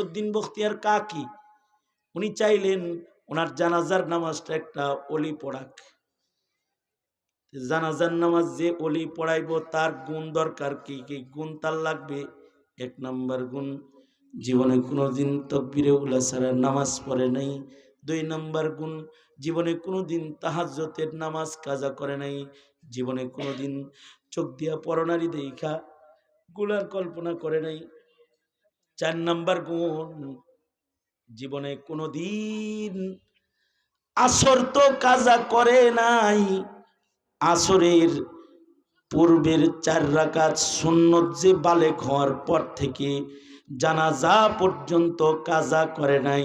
কুতবুদ্দিন বখতিয়ার কাকি? উনি চাইলেন ওনার জানাজার নামাজটা একটা অলি পড়াক। জানাজার নামাজ যে অলি পড়াইব, তার গুণ দরকার কি? কি গুণ তার লাগবে? এক নাম্বার গুণ, জীবনে কোনোদিন তকবিরে উল্লা ছাড়া নামাজ পড়ে নাই। দুই নাম্বার গুণ, জীবনে কোনোদিন তাহাজ্জতের নামাজ কাজা করে নাই। জীবনে কোনোদিন চোখ দিয়া পরনারি দেখা, গুলার কল্পনা করে নাই। চার নাম্বার গুণ। জীবনে কোনোদিন আসর তো কাজা করে নাই। আসরের পূর্বের চার রাকাত সুন্নত যে বালেক হওয়ার পর থেকে জানাজা পর্যন্ত কাজা করে নাই।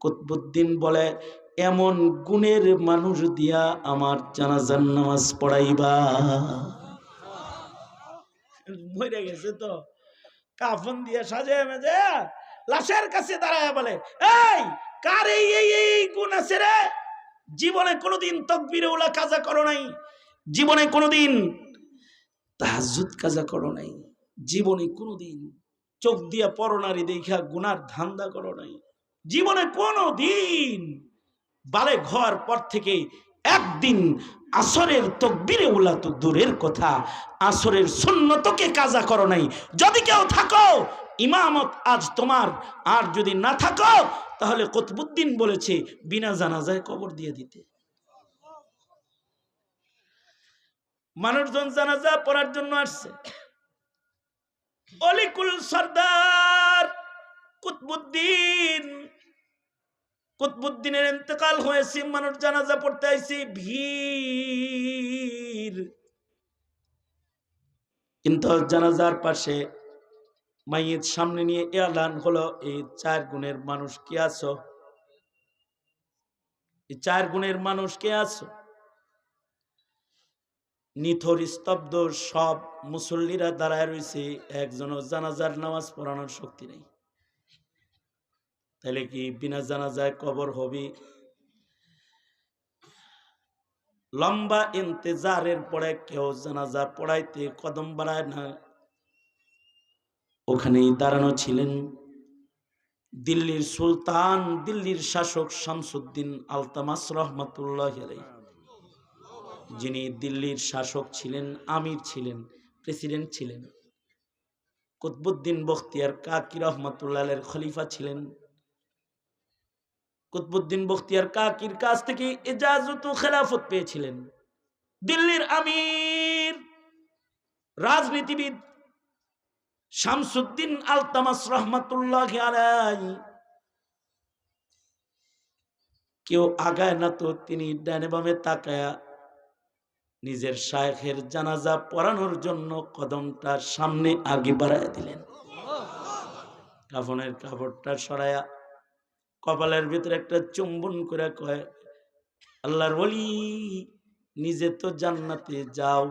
কুতবুদ্দিন বলে, এমন গুণের মানুষ দিয়া আমার জানাজার নামাজ পড়াইবা। মরে গেছে তো। কাফন দিয়ে সাজে মেজে, লাশের কাছে দাঁড়ায় বলে, এই, কার এই এই এই গুণ আছে রে? জীবনে কোনোদিন তকবিরে ওলা কাজা করো নাই। জীবনে কোনোদিন তাহাজুদ কাজা করো নাই। জীবনে কোনোদিন চোখ দিয়া পরনারি দেখা গুনার ধান্দা করো নাই। জীবনে কোনো দিন বালে ঘর পর থেকে একদিন আসরের তকবিরে উলা তো দূরের কথা, আসরের সুন্নতকে কাজা করো নাই। যদি কেউ থাকো, ইমামত আজ তোমার, আর যদি না থাকো, তাহলে কতবুদ্দিন বলেছে, বিনা জানাজায় কবর দিয়ে দিতে। মানুষজন জানাজা পড়ার জন্য আসছে। অলিকুল সর্দার কুতবুদ্দিন কুতবুদ্দিনের ইন্তেকাল হয়েছে, মানুষ জানাজা পড়তে আইছে, ভিড়। কিন্তু জানাজার পাশে মাইয়ের সামনে নিয়ে এলান হলো, এই চার গুণের মানুষ কে আছো? এই চার গুণের মানুষ কে আছো? নিথর, স্তব্ধ সব মুসল্লিরা দাঁড়ায় রয়েছে, একজনও জানাজার নামাজ পড়ানোর শক্তি নেই। তাহলে কি বিনা জানাজায় কবর হবি? লম্বা ইন্তেজারের পরে কেউ জানাজা পড়াইতে কদম বাড়ায় না। ওখানেই দাঁড়ানো ছিলেন দিল্লির সুলতান, দিল্লির শাসক শামসুদ্দিন আলতামাস রহমতুল্লাহ যিনি দিল্লির শাসক ছিলেন, আমির ছিলেন, প্রেসিডেন্ট ছিলেন। কুতবুদ্দিন বখতিয়ার কাকি রহমতুল্লাহের খলিফা ছিলেন। কুতবুদ্দিন বখতিয়ার কাকির কাছ থেকে এজাজত খেলাফত পেয়েছিলেন। দিল্লির আমির, রাজনীতিবিদ শামসুদ্দিন আলতামাস রহমতুল্লাহ আলাই কেউ আগায় না তো তিনি ডানে বামে তাকায়া নিজের শায়েখের জানাজা পড়ানোর জন্য কদমটা সামনে আগে বাড়ায় দিলেন। কাফনের কাপড়টা সরায়া কপালের ভিতরে একটা চুম্বন করে কয়, আল্লাহর বলি নিজে তো জান্নাতে যাও,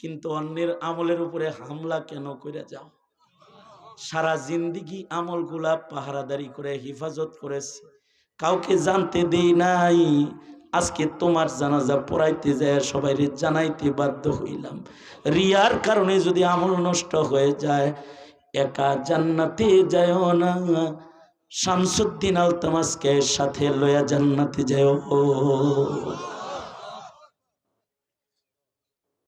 কিন্তু অন্যের আমলের উপরে হামলা কেন করে যাও? সারা জিন্দিগি আমলগুলা পাহারাদারি করে হেফাজত করেছে। কাউকে জানতে দেই নাই, আজকে তোমার জানাজা পড়াইতে যায়, সবাই জানাইতে বাধ্য হইলাম। রিয়ার কারণে যদি আমল নষ্ট হয়ে যায়, একা জান্নাতে যায় না শামসুদ্দিন আলতামাসকে সাথে লয়া জান্নাতে যায়